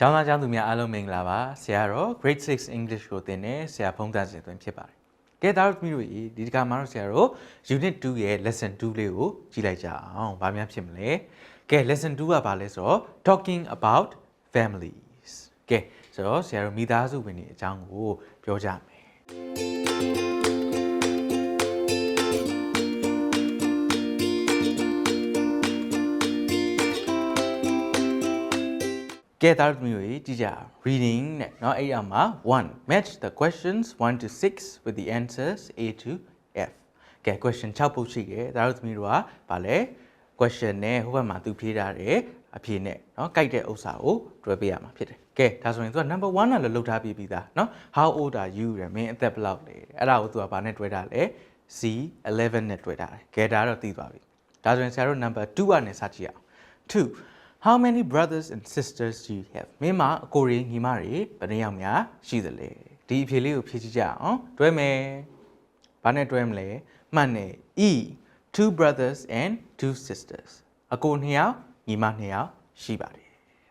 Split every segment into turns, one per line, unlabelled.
ကျောင်းသားကျောင်းသူများအားလုံးမင်္ဂလာပါဆရာတော့ grade 6 English ကိုသင်တဲ့ဆရာဖုံးတန်းစင်သွင်းဖြစ်ပါတယ်ကဲဒါတို့သမီးတို့ရေဒီတစ်ခါမှာတော့ဆရာတို့ unit 2ရဲ့ lesson 2လေးကိုကြည့်လိုက်ကြအောင်ဘာများဖြစ်မလဲကဲ lesson 2ကဘာလဲဆိုတော့ talking about families ကဲဆိုတော့ဆရာတို့မိသားစုဝင်တွေအကြောင်းကိုပြောကြမယ် ကဲသားတို့မျိုးကြီးကြည့်ကြအောင် reading နဲ့เนาะအဲ့ရမှာ1 match the questions 1 to 6 with the answers A to F ကဲ question 6ပုဒ်ရှိတယ်သားတို့သမီးတို့ကဗာလဲ question နဲ့ဟိုဘက်မှာသူဖြေထားတယ်အဖြေနဲ့เนาะကြိုက်တဲ့ဥစ္စာကိုတွဲပေးရမှာဖြစ်တယ်ကဲဒါဆိုရင်သူက number 1နဲ့လည်းလုတ်ထားပြီးပြီးသားเนาะ how old are you ရယ်မင်းအသက်ဘယ်လောက်လဲအဲ့ဒါကိုသူကဗာနဲ့တွဲထားလဲ C 11နဲ့တွဲထားတယ်ကဲဒါတော့သိသွားပြီဒါဆိုရင်ဆရာတို့ number 2ကနေစကြည့်အောင်2 How many brothers and sisters do you have မင်းမအကိုရီညီမတွေဘယ်နှယောက်များရှိသလဲဒီအဖြေလေးကိုဖြေကြည့်ကြအောင်တွဲမယ်ဘာနဲ့တွဲမလဲမှတ်နေ E two brothers and two sisters အကိုနှစ်ယောက်ညီမနှစ်ယောက်ရှိပါတယ်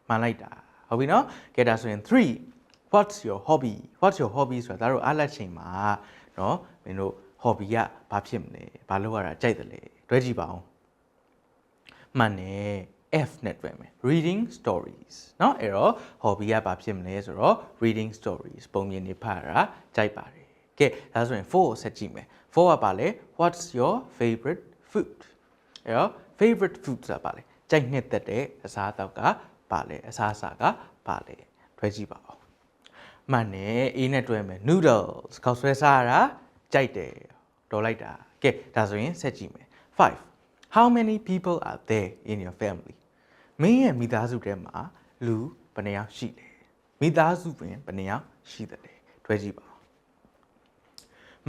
မှန်လိုက်တာဟုတ်ပြီနော်ကဲဒါဆိုရင်3 what's your hobby what's your hobby ဆိုတာဒါတို့အားလက်ချိန်မှာเนาะမင်းတို့ hobby ကဘာဖြစ်မလဲဘာလို့ရတာကြိုက်တယ်လဲတွဲကြည့်ပါအောင် မှန်တယ် F နဲ့တွဲမယ် reading stories เนาะအဲ့တော့ hobby ကဘာဖြစ်မလဲဆိုတော့ reading stories ပုံမြင်နေဖတ်တာကြိုက်ပါတယ်ကဲဒါဆိုရင်4ကိုဆက်ကြည့်မယ်4ကဘာလဲ what's your favorite food အဲ့တော့ favorite food ဆိုတာဘာလဲကြိုက်နှစ်သက်တဲ့အစားအသောက်ကဘာလဲအစားအစာကဘာလဲတွဲကြည့်ပါဦးမှန်တယ် A နဲ့တွဲမယ် noodles ခေါက်ဆွဲစားရတာကြိုက်တယ်တော်လိုက်တာကဲဒါဆိုရင်ဆက်ကြည့်မယ်5 How many people are there in your family မင်းရဲ့မိသားစုထဲမှာလူဘယ်နှယောက်ရှိလဲမိသားစုဝင်ဘယ်နှယောက်ရှိတယ်လဲတွဲကြည့်ပါဦး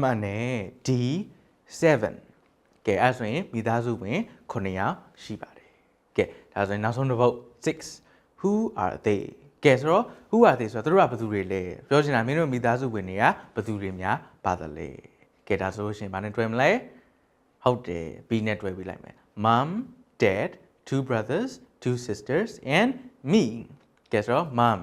မှန်တယ် D 7 ကဲအဲ့ဆိုရင်မိသားစုဝင်9ယောက်ရှိပါတယ်ကဲဒါဆိုရင်နောက်ဆုံးတစ်ပုဒ်6 Who are they ကဲဆိုတော့ who are they ဆိုတော့သူတို့ကဘယ်သူတွေလဲပြောချင်တာမင်းတို့မိသားစုဝင်တွေကဘယ်သူတွေများပါသလဲကဲဒါဆိုလို့ရှိရင်ဘာနဲ့တွဲမလဲဟုတ်တယ် B နဲ့တွဲပြီးလိုက်မယ် mom dad two brothers two sisters and me ကဲဆိုတော့ mom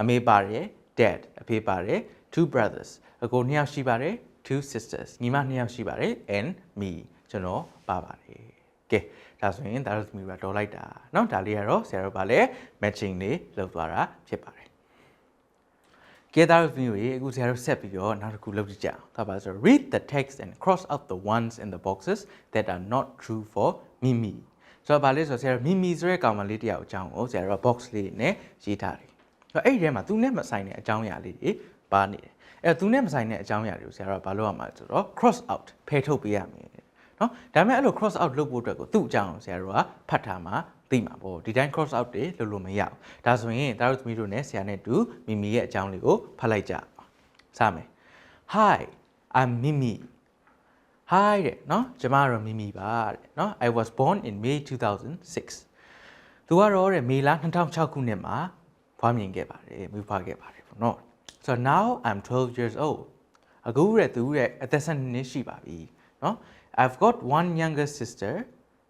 အမေပါတယ် dad အဖေပါတယ် two brothers အကိုနှစ်ယောက်ရှိပါတယ် two sisters ညီမနှစ်ယောက်ရှိပါတယ် and me ကျွန်တော်ပါပါတယ်ကဲဒါဆိုရင်ဒါတို့သမီးတို့ကတော်လိုက်တာเนาะဒါလေးကတော့ဆရာတို့ဗာလဲ matching လေးလုပ်သွားတာဖြစ်ပါတယ် ကဲသားတို့မျိုးရေအခုဆရာတို့ဆက်ပြီးတော့နောက်တစ်ခုလုပ်ကြည့်ကြအောင်။ဒါပါဆို read the text and cross out the ones in the boxes that are not true for Mimi ။ ဆိုတော့ဗာလဲဆိုဆရာတို့ Mimi ဆိုတဲ့ကောင်မလေးတယောက်အကြောင်းကိုဆရာတို့ box လေးနဲ့ရေးထားတယ်။ဆိုတော့အဲ့ဒီထဲမှာသူနဲ့မဆိုင်တဲ့အကြောင်းအရာလေးတွေပါနေတယ်။အဲ့တော့သူနဲ့မဆိုင်တဲ့အကြောင်းအရာတွေကိုဆရာတို့ကဘာလုပ်ရမှာလဲဆိုတော့ cross out ဖယ်ထုတ်ပေးရမယ်။နော်ဒါပေမဲ့အဲ့လို cross out လုပ်ဖို့အတွက်ကိုသူ့အကြောင်းကိုဆရာတို့ကဖတ်ထားမှာသိမှာပေါ့ဒီတိုင်း cross out တွေလုပ်လို့မရဘူးဒါဆိုရင်တာတို့သမီးတို့ ਨੇ ဆရာနဲ့တူမိမိရဲ့အကြောင်းလေးကိုဖတ်လိုက်ကြစမယ် Hi I'm Mimi Hi တဲ့နော်ကျမကတော့မိမိပါတဲ့နော် I was born in May 2006သူကတော့တဲ့မေလ2006ခုနှစ်မှာဖွားမြင်ခဲ့ပါတယ်မွေးဖွားခဲ့ပါတယ်ပေါ့နော် So now I'm 12 years old အခုတဲ့သူတဲ့အသက်12နှစ်ရှိပါပြီနော် I've got one younger sister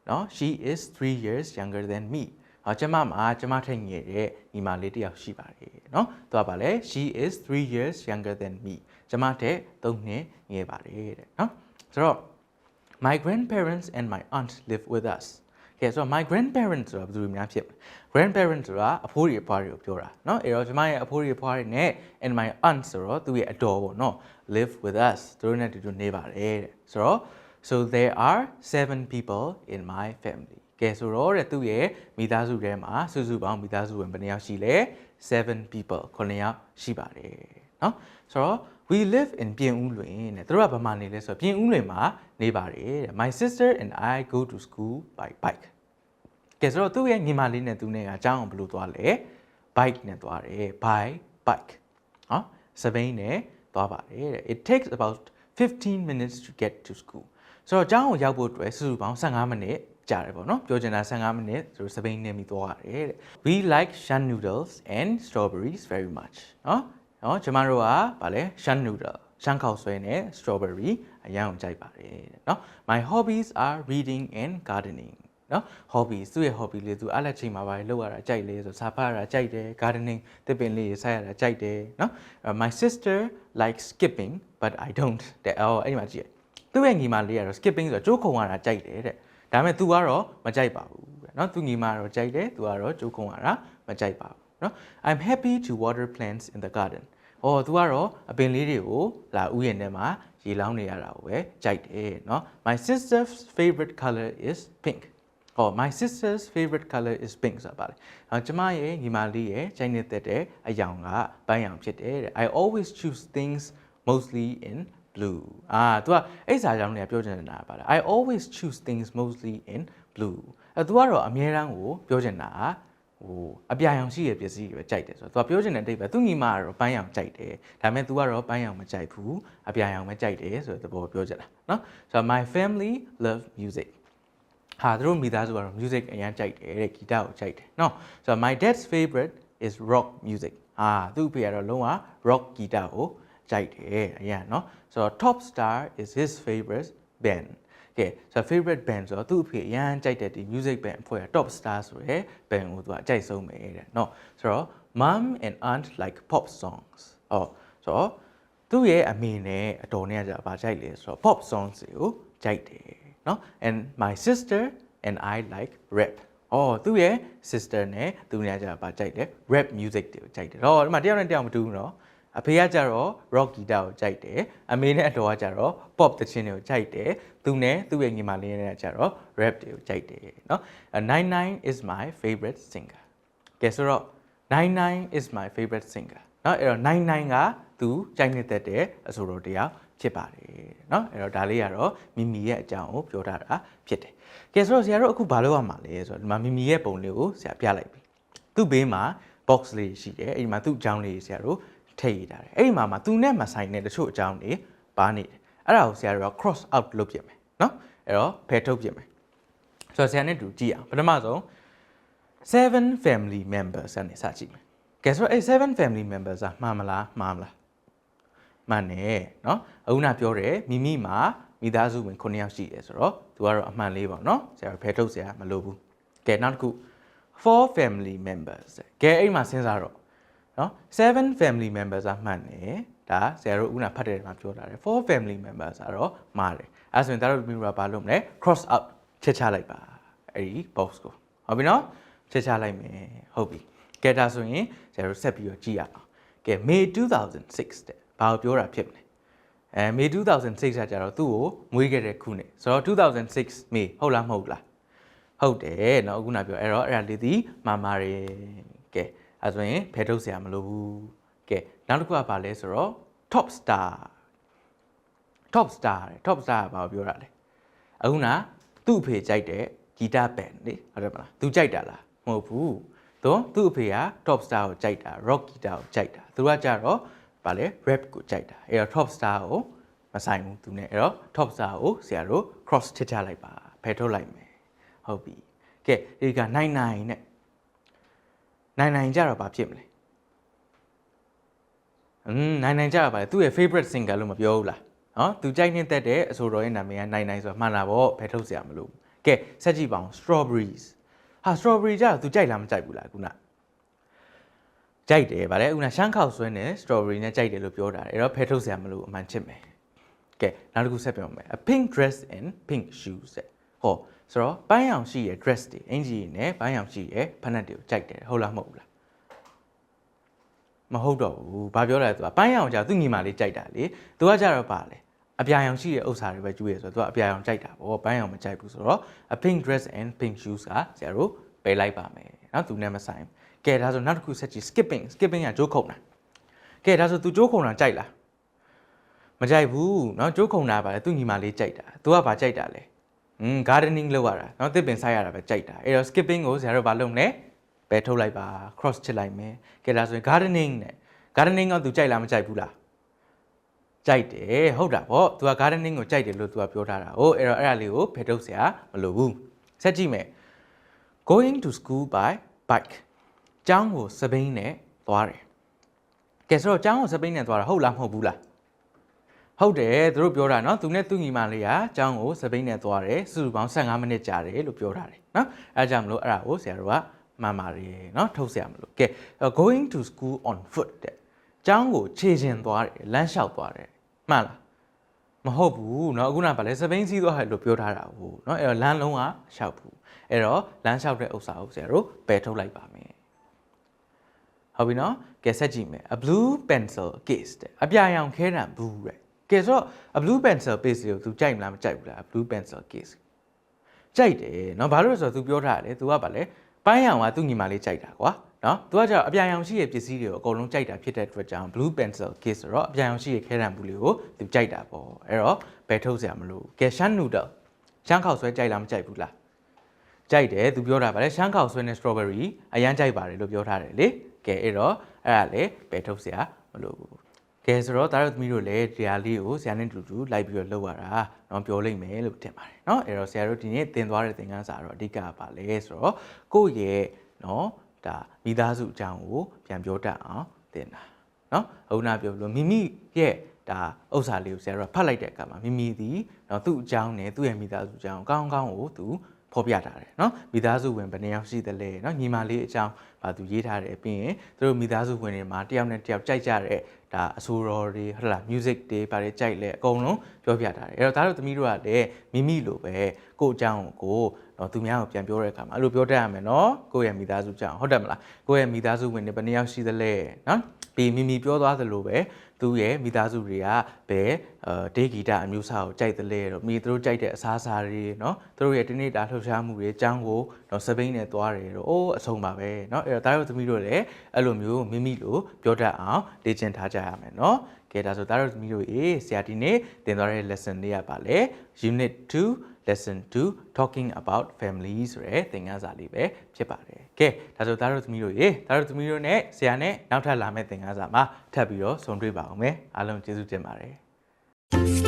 နော် she is 3 years younger than me ဟောကျမမှာကျမထက်ငယ်တဲ့ညီမလေးတစ်ယောက်ရှိပါတယ်နော်သူကပါလဲ she is 3 years younger than me ကျမထက်3နှစ်ငယ်ပါတယ်တဲ့နော် ဆိုတော့ my grandparents and my aunt live with us ကဲဆိုတော့ my grandparents ဆိုတာဘယ်သူတွေများဖြစ်မလဲ grandparents ဆိုတာအဖိုးတွေအဖွားတွေကိုပြောတာเนาะအဲ့တော့ကျမရဲ့အဖိုးတွေအဖွားတွေနဲ့ and my aunt ဆိုတော့သူ့ရဲ့အတော်ပေါ့เนาะ live with us သူတို့နဲ့အတူတူနေပါတယ်တဲ့ဆိုတော့ so there are 7 people in my family ကဲဆိုတော့တဲ့သူ့ရဲ့မိသားစုထဲမှာစုစုပေါင်းမိသားစုဝင်ဘယ်နှယောက်ရှိလဲ7 people 9ယောက်ရှိပါတယ်เนาะဆိုတော့ we live in ပြင်ဦးလွင်တဲ့သူတို့ကဘာမှနေလဲဆိုတော့ပြင်ဦးလွင်မှာနေပါတယ်တဲ့ my sister and i go to school by bike ကဲဆိုတော့သူ့ရဲ့ညီမလေးနဲ့သူနဲ့ကအကြောင်းအောင်ဘယ်လိုသွားလဲ bike နဲ့သွားတယ် by bike ဟောစပိန်နဲ့သွားပါတယ်တဲ့ it takes about 15 minutes to get to school ဆိုတော့အကြောင်းကိုရောက်ဖို့အတွက်စုစုပေါင်း15မိနစ်ကြာတယ်ပေါ့နော်ပြောချင်တာ15မိနစ်ဆိုတော့စပိန်နဲ့ပြီးသွားရတယ်တဲ့ we like shan noodles and strawberries very much နော် နော်ကျမတို့ကဗာလဲ shan noodle ရှမ်းခေါက်ဆွဲနဲ့ strawberry အရင်အောင်ကြိုက်ပါတယ်တဲ့နော် my hobbies are reading and gardening နော် hobby သူ့ရဲ့ hobby လေးသူအားလက်ချိန်မှာပါလောက်ရတာကြိုက်လေဆိုစာဖတ်ရတာကြိုက်တယ် gardening တစ်ပင်လေးစိုက်ရတာကြိုက်တယ်နော်အဲ့ my sister likes skipping but I don't တဲ့အော်အဲ့ဒီမှာကြည့်ရသူ့ရဲ့ညီမလေးကတော့ skipping ဆိုတော့ကြိုးခုံရတာကြိုက်တယ်တဲ့ဒါပေမဲ့ तू ကတော့မကြိုက်ပါဘူးတဲ့နော်သူညီမကတော့ကြိုက်တယ် तू ကတော့ကြိုးခုံရတာမကြိုက်ပါဘူးနော် I'm happy to water plants in the garden ။အော် तू ကတော့အပင်လေးတွေကိုလာဥယျာဉ်ထဲမှာရေလောင်းနေရတာကိုပဲကြိုက်တယ်နော်။ My sister's favorite color is pink. အော် my sister's favorite color is pink ဆိုတာပါလေ။အော်ကျမရဲ့ညီမလေးရဲ့ကြိုက်နေတဲ့အရောင်ကပန်းရောင်ဖြစ်တယ်တဲ့။ I always choose things mostly in blue အာ तू ကအဲ့စာကြောင်းတွေကပြောချင်တာပါလား I always choose things mostly in blue အဲ तू ကတော့အမြဲတမ်းကိုပြောချင်တာ ဟိုအပြာရောင်ရှိရဲ့ပစ္စည်းတွေပဲကြိုက်တယ်ဆိုတော့ तू ပြောချင်တဲ့အတိတ်ပဲသူညီမကတော့ပန်းရောင်ကြိုက်တယ်ဒါပေမဲ့ तू ကတော့ပန်းရောင်မကြိုက်ဘူးအပြာရောင်ပဲကြိုက်တယ်ဆိုတဲ့သဘောပြောချင်တာเนาะဆိုတော့ my family love music ဟာသူတို့မိသားစုကတော့ music အရင်ကြိုက်တယ်တဲ့ဂီတကိုကြိုက်တယ်เนาะဆိုတော့ my dad's favorite is rock music ဟာသူ့အဖေကတော့လုံးဝ rock ဂီတကိုကြိုက်တယ်အရင်เนาะဆိုတော့ top star is his favorite band ကဲဆိုတော့ favorite band ဆိုတော့သူ့အဖေအရင်ကြိုက်တဲ့ဒီ music band အဖွဲ့က top star ဆိုရယ် band ကိုသူကအကြိုက်ဆုံးပဲတဲ့เนาะဆိုတော့ mom and aunt like pop songs အော်ဆိုတော့သူ့ရဲ့အမေနဲ့အတော်နဲ့ကကြာဗာကြိုက်လေဆိုတော့ pop songs တွေကိုကြိုက်တယ်เนาะ and my sister and I like rap အော်သူ့ရဲ့ sister နဲ့သူနဲ့ကကြာဗာကြိုက်တယ် rap music တွေကိုကြိုက်တယ်တော့ဒီမှာတယောက်နဲ့တယောက်မတူဘူးเนาะ အဖေကကြတော့ rock guitar ကိုကြိုက်တယ်အမေနဲ့အတော်ကကြတော့ pop သချင်းတွေကိုကြိုက်တယ်သူနဲ့သူ့ရဲ့ညီမလေးနဲ့ကြတော့ rap တွေကိုကြိုက်တယ်เนาะ99 is my favorite singer ကဲဆိုတော့99 is my favorite singer เนาะအဲ့တော့99ကသူကြိုက်နေတတ်တဲ့အဆိုတော်တရားဖြစ်ပါတယ်เนาะအဲ့တော့ဒါလေးကတော့မိမိရဲ့အကြောင်းကိုပြောထားတာဖြစ်တယ်ကဲဆိုတော့ဆရာတို့အခုဘာလုပ်ရမှာလဲဆိုတော့ဒီမှာမိမိရဲ့ပုံလေးကိုဆရာပြလိုက်ပြီသူ့ဘေးမှာ box လေးရှိတယ်အဲ့ဒီမှာသူ့အကြောင်းလေးဆရာတို့ ထည့်ရေးထားတယ်အဲ့ဒီမှာမှသူနဲ့မဆိုင်တဲ့တချို့အကြောင်းတွေပါနေတယ်အဲ့ဒါကိုဆရာတို့က cross out လုပ်ပြမယ်နော်အဲ့တော့ဖယ်ထုတ်ပြမယ်ဆိုတော့ဆရာနဲ့တူကြည့်အောင်ပထမဆုံး7 family members အနေစကြည့်မယ်ကဲဆိုတော့အဲ့7 family members ကမှားမလားမှားမလားမှန်တယ်နော်အခုနပြောတယ်မိမိမှာမိသားစုဝင်9ယောက်ရှိတယ်ဆိုတော့သူကတော့အမှန်လေးပေါ့နော်ဆရာဖယ်ထုတ်ဆရာမလိုဘူးကဲနောက်တစ်ခု4 family members ကဲအဲ့မှာစဉ်းစားတော့ เนาะ7 family members อ่ะမှန်တယ်ဒါဆရာတို့အခုနဖတ်တဲ့မှာပြောတာတယ်4 family members ကတော့မှားတယ်အဲဆိုရင်ဒါတို့မိမိကဘာလုပ်မလဲ cross out ချက်ချလိုက်ပါအဲ့ဒီ box ကိုဟုတ်ပြီเนาะချက်ချလိုက်မယ်ဟုတ်ပြီကဲဒါဆိုရင်ကျတို့ဆက်ပြီးတော့ကြည့်ရအောင်ကဲ May 2006တဲ့ဘာကိုပြောတာဖြစ်မလဲအဲ May 2006ကကြတော့သူ့ကိုမွေးခဲ့တဲ့ခုနှစ်ဆိုတော့2006 May ဟုတ်လားမဟုတ်လားဟုတ်တယ်เนาะအခုနပြောအဲ့တော့အဲ့ဒါလေးဒီမာမာရယ်ကဲ အဲဆိုရင်ဖယ်ထုတ်စရာမလိုဘူးကဲနောက်တစ်ခုကဘာလဲဆိုတော့ top star top star တဲ့ top star ကဘာကိုပြောတာလဲအခုနသူ့အဖေကြိုက်တဲ့ဂီတဘန်လေဟုတ်တယ်မလားသူကြိုက်တာလားမဟုတ်ဘူးတော့သူ့အဖေက top star ကိုကြိုက်တာ rock guitar ကိုကြိုက်တာသူကကြတော့ဗာလေ rap ကိုကြိုက်တာအဲ့တော့ top star ကိုမဆိုင်ဘူးသူနဲ့အဲ့တော့ top star ကိုဆရာတို့ cross ထစ်ချလိုက်ပါဖယ်ထုတ်လိုက်မယ်ဟုတ်ပြီကဲဒီက99နဲ့ 99ကြတော့ဘာဖြစ်မလဲอืม99ကြတော့ဗာလေသူ့ရဲ့ favorite singer လို့မပြောဘူးလားနော်သူကြိုက်နေတတ်တဲ့အဆိုတော်ရဲ့နာမည်က99ဆိုတော့မှန်တာပေါ့ဖယ်ထုတ်စရာမလိုဘူးကဲဆက်ကြည့်ပါအောင် strawberries ဟာ strawberry ကြတော့ तू ကြိုက်လားမကြိုက်ဘူးလားခုနကြိုက်တယ်ဗါလေခုနရှမ်းခောက်ဆွဲနဲ့ strawberry နဲ့ကြိုက်တယ်လို့ပြောတာအဲ့တော့ဖယ်ထုတ်စရာမလိုအမှန်ချစ်မယ်ကဲနောက်တစ်ခုဆက်ပြောမယ် a pink dress and pink shoes တဲ့ဟော ဆိုတော့ပန်းရောင်ရှိရဲ့ dress တွေအင်ဂျီနဲ့ပန်းရောင်ရှိရဲ့ဖက်နက်တွေကိုကြိုက်တယ်ဟုတ်လားမဟုတ်ဘူးလားမဟုတ်တော့ဘူးဘာပြောလဲသူကပန်းရောင်ကြာသူညီမလေးကြိုက်တာလေသူကကြတော့ပါလေအပြာရောင်ရှိတဲ့ဥစ္စာတွေပဲကျွေးရဆိုတော့သူကအပြာရောင်ကြိုက်တာပေါ့ပန်းရောင်မကြိုက်ဘူးဆိုတော့ a pink dress and pink shoes ကဆရာတို့ပယ်လိုက်ပါမယ်เนาะသူနဲ့မဆိုင်ကဲဒါဆိုနောက်တစ်ခုဆက်ကြည့် skipping skipping ကကြိုးခုံတာကဲဒါဆိုသူကြိုးခုံတာကြိုက်လားမကြိုက်ဘူးเนาะကြိုးခုံတာပါလေသူညီမလေးကြိုက်တာသူကဘာကြိုက်တာလဲ อืม gardening လုပ်ရတာเนาะတစ်ပင်စိုက်ရတာပဲကြိုက်တာအဲ့တော့ skipping ကိုဆရာတို့ဘာလုပ်မလဲပယ်ထုတ်လိုက်ပါ cross ချစ်လိုက်မယ်ကဲဒါဆိုရင် gardening နဲ့ gardening ကသူကြိုက်လားမကြိုက်ဘူးလားကြိုက်တယ်ဟုတ်တာဗော तू က gardening ကိုကြိုက်တယ်လို့ तू ကပြောထားတာဟုတ်အဲ့တော့အဲ့ဒါလေးကိုဖယ်ထုတ်เสียမလိုဘူးဆက်ကြည့်မယ် going to school by bike ကျောင်းကိုစပိန်နဲ့သွားတယ်ကဲဆိုတော့ကျောင်းကိုစပိန်နဲ့သွားတာဟုတ်လားမဟုတ်ဘူးလား ဟုတ်တယ်သူတို့ပြောတာเนาะသူနဲ့သူ့ညီမလေးကအကြောင်းကိုစပိန်နဲ့သွားတယ်စုစုပေါင်း15မိနစ်ကြာတယ်လို့ပြောထားတယ်เนาะအဲဒါကြောင့်မလို့အဲ့ဒါကိုဆရာတို့ကမှန်ပါတယ်เนาะထုတ်ဆရာမလို့ကဲ going to school on foot တဲ့ကျောင်းကိုခြေချင်သွားတယ်လမ်းလျှောက်သွားတယ်မှန်လားမဟုတ်ဘူးเนาะအခုနကဗာလဲစပိန်စီးသွားတယ်လို့ပြောထားတာဟိုเนาะအဲ့တော့လမ်းလုံးကလျှောက်ဘူးအဲ့တော့လမ်းလျှောက်တဲ့ဥစ္စာကိုဆရာတို့ပယ်ထုတ်လိုက်ပါမယ် ဟုတ်ပြီနော်ကဲဆက်ကြည့်မယ် a blue pencil case တဲ့အပြာရောင်ခဲတံဘူးတဲ့ ကဲဆိုတော့ a blue pencil case ကို तू ကြိုက်မလားမကြိုက်ဘူးလား blue pencil case ကြိုက်တယ်နော်ဘာလို့လဲဆိုတော့ तू ပြောထားတယ် तू ကဗာလဲပိုင်းရောင်ကသူ့ညီမလေးကြိုက်တာကွာနော် तू ကကြောက်အပြာရောင်ရှိရဲ့ပစ္စည်းတွေကိုအကုန်လုံးကြိုက်တာဖြစ်တဲ့အတွက်ကြောင့် blue pencil case ဆိုတော့အပြာရောင်ရှိရဲ့ခဲတံဘူးလေးကို तू ကြိုက်တာပေါ့အဲ့တော့ဘယ်ထုတ်စရာမလိုကဲ shan noodle ရှမ်းခေါက်ဆွဲကြိုက်လားမကြိုက်ဘူးလား ကြိုက်တယ်သူပြောတာဗါလေရှမ်းခေါက်ဆွဲနဲ့ strawberry အရန်ကြိုက်ပါတယ်လို့ပြောထားတယ်လေကဲအဲ့တော့အဲ့ဒါလေဘယ်ထုတ်စရာမလိုဘူး ကဲဆိုတော့တားတို့သမီးတို့လည်းဒီဟာလေးကိုဆရာနဲ့တူတူလိုက်ပြီးတော့လုပ်ရတာเนาะပြောလိုက်မယ်လို့ထင်ပါတယ်เนาะအဲ့တော့ဆရာတို့ဒီနေ့သင်သွားတဲ့သင်ခန်းစာတော့အဓိကပါလဲဆိုတော့ကိုယ့်ရဲ့เนาะဒါမိသားစုအကြောင်းကိုပြန်ပြောတတ်အောင်သင်တာเนาะဟုတ်နာပြောလို့မိမိရဲ့ဒါဥစ္စာလေးကိုဆရာတို့ကဖတ်လိုက်တဲ့အခါမှာမိမိဒီเนาะသူ့အကြောင်းနဲ့သူ့ရဲ့မိသားစုအကြောင်းကောင်းကောင်းကိုသူ ဖော်ပြထားတယ်เนาะမိသားစုဝင်ဘယ်နှစ်ယောက်ရှိသလဲเนาะညီမလေးအကြောင်းဘာသူရေးထားတယ်ပြီးရင်သူတို့မိသားစုဝင်တွေမှာတယောက်နဲ့တယောက်ကြိုက်ကြတဲ့ ဒါအဆိုတော်တွေဟုတ်လား music တွေဘာတွေကြိုက်လဲအကုန်လုံးပြောပြတာတယ်အဲ့တော့ဒါတို့သမီးတို့ကလည်းမိမိလိုပဲကိုယ့်အကြောင်းကိုနော်သူများကိုပြန်ပြောတဲ့အခါမှာအဲ့လိုပြောတတ်ရမယ်နော်ကိုယ့်ရဲ့မိသားစုကြောင့်ဟုတ်တယ်မလားကိုယ့်ရဲ့မိသားစုဝင်တွေဘယ်နှယောက်ရှိသလဲနော်ပြီးမိမိပြောသွားသလိုပဲ သူ့ရဲ့မိသားစုတွေကဘယ်အဲဒေဂီတာအမျိုးအစားကိုကြိုက်တယ်လဲတော့မိသူတို့ကြိုက်တဲ့အစားအစာတွေเนาะသူတို့ရဲ့တနေ့တာလှုပ်ရှားမှုတွေအကြောင်းကိုတော့စပိန်နဲ့သွားတယ်တော့အိုးအဆုံးပါပဲเนาะအဲ့တော့ဒါတို့သမီးတို့လည်းအဲ့လိုမျိုးမိမိလိုပြောတတ်အောင်လေ့ကျင့်ထားကြရမယ်เนาะကဲဒါဆိုဒါတို့သမီးတို့ရေဆရာဒီနေ့သင်သွားတဲ့ lesson လေးကပါလေ unit 2 lesson 2 talking about family ဆိုတဲ့သင်ခန်းစာလေးပဲဖြစ်ပါတယ်ကဲဒါဆိုဒါတို့သမီးတို့ရေဒါတို့သမီးတို့ ਨੇ ဆရာနဲ့နောက်ထပ်လာမယ့်သင်ခန်းစာမှာထပ်ပြီးတော့ဆုံတွေ့ပါအောင်မယ်အားလုံးကျေးဇူးတင်ပါတယ်